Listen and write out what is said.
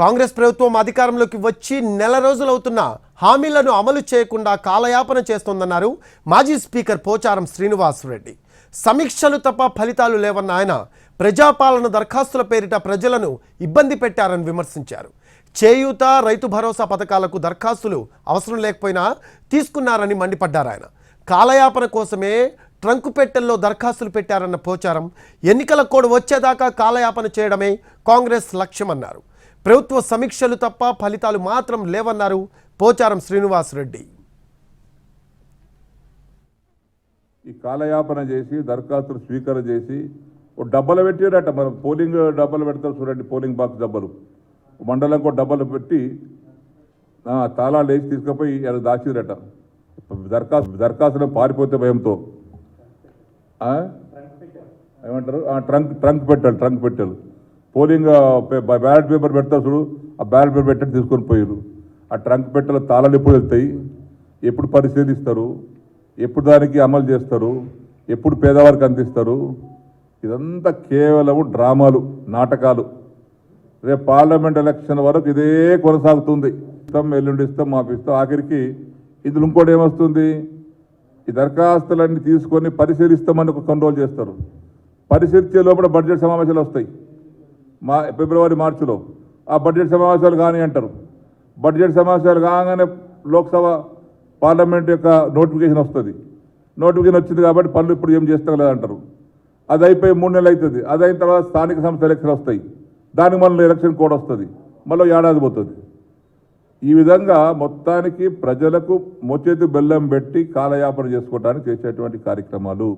కాంగ్రెస్ ప్రభుత్వం అధికారంలోకి వచ్చి నెల రోజులవుతున్నా హామీలను అమలు చేయకుండా కాలయాపన చేస్తోందన్నారు మాజీ స్పీకర్ పోచారం శ్రీనివాస్ రెడ్డి. సమీక్షలు తప్ప ఫలితాలు లేవన్న ఆయన ప్రజాపాలన దరఖాస్తుల పేరిట ప్రజలను ఇబ్బంది పెట్టారని విమర్శించారు. చేయూత రైతు భరోసా పథకాలకు దరఖాస్తులు అవసరం లేకపోయినా తీసుకున్నారని మండిపడ్డారు ఆయన. కాలయాపన కోసమే ట్రంకు పెట్టెల్లో దరఖాస్తులు పెట్టారన్న పోచారం. ఎన్నికల కోడ్ వచ్చేదాకా కాలయాపన చేయడమే కాంగ్రెస్ లక్ష్యమన్నారు. ప్రభుత్వ సమీక్షలు తప్ప ఫలితాలు మాత్రం లేవన్నారు పోచారం శ్రీనివాస్ రెడ్డి. ఈ కాలయాపన చేసి దరఖాస్తులు స్వీకారం చేసి ఓ డబ్బలు పెట్టాడట మనం పోలింగ్ డబ్బలు పెడతారు చూడండి పోలింగ్ బాక్స్ డబ్బలు. మండలంకో డబ్బలు పెట్టి తాళాలు వేసి తీసుకుపోయి అది దాచిరట దరఖాస్తు దరఖాస్తులో పారిపోతే భయంతో. ఏమంటారు? ఆ, ట్రంక్ ట్రంక్ పెట్టాలి ట్రంక్ పెట్టాలి పోలింగ్ బ్యాలెట్ పేపర్ పెడతారు చూడు. ఆ బ్యాలెట్ పేపర్ పెట్టడం తీసుకొని పోయారు ఆ ట్రంక్ పెట్టెల తాళాలు ఎప్పుడు వెళ్తాయి? ఎప్పుడు పరిశీలిస్తారు? ఎప్పుడు దానికి అమలు చేస్తారు? ఎప్పుడు పేదవారికి అందిస్తారు? ఇదంతా కేవలం డ్రామాలు నాటకాలు. రేపు పార్లమెంట్ ఎలక్షన్ వరకు ఇదే కొనసాగుతుంది. ఇస్తాం ఎల్లుండి ఇస్తాం మాకు ఇస్తాం. ఆఖరికి ఇందులో ఇంకోటి ఏమొస్తుంది? ఈ దరఖాస్తులన్నీ తీసుకొని పరిశీలిస్తామని ఒక కంట్రోల్ చేస్తారు. పరిశీలించే లోపల బడ్జెట్ సమావేశాలు వస్తాయి. మా ఫిబ్రవరి మార్చిలో. ఆ బడ్జెట్ సమావేశాలు కానీ అంటారు. బడ్జెట్ సమావేశాలు కాగానే లోక్సభ పార్లమెంట్ యొక్క నోటిఫికేషన్ వస్తుంది. నోటిఫికేషన్ వచ్చింది కాబట్టి పనులు ఇప్పుడు ఏం చేస్తలేదంటారు అది అయిపోయి మూడు నెలలు అవుతుంది అది అయిన తర్వాత స్థానిక సంస్థ ఎలక్షన్ వస్తాయి. దానికి మళ్ళీ ఎలక్షన్ కోడ్ వస్తుంది. మళ్ళీ ఏడాది పోతుంది. ఈ విధంగా మొత్తానికి ప్రజలకు మొచ్చేతి బెల్లం పెట్టి కాలయాపన చేసుకోవడానికి చేసేటువంటి కార్యక్రమాలు.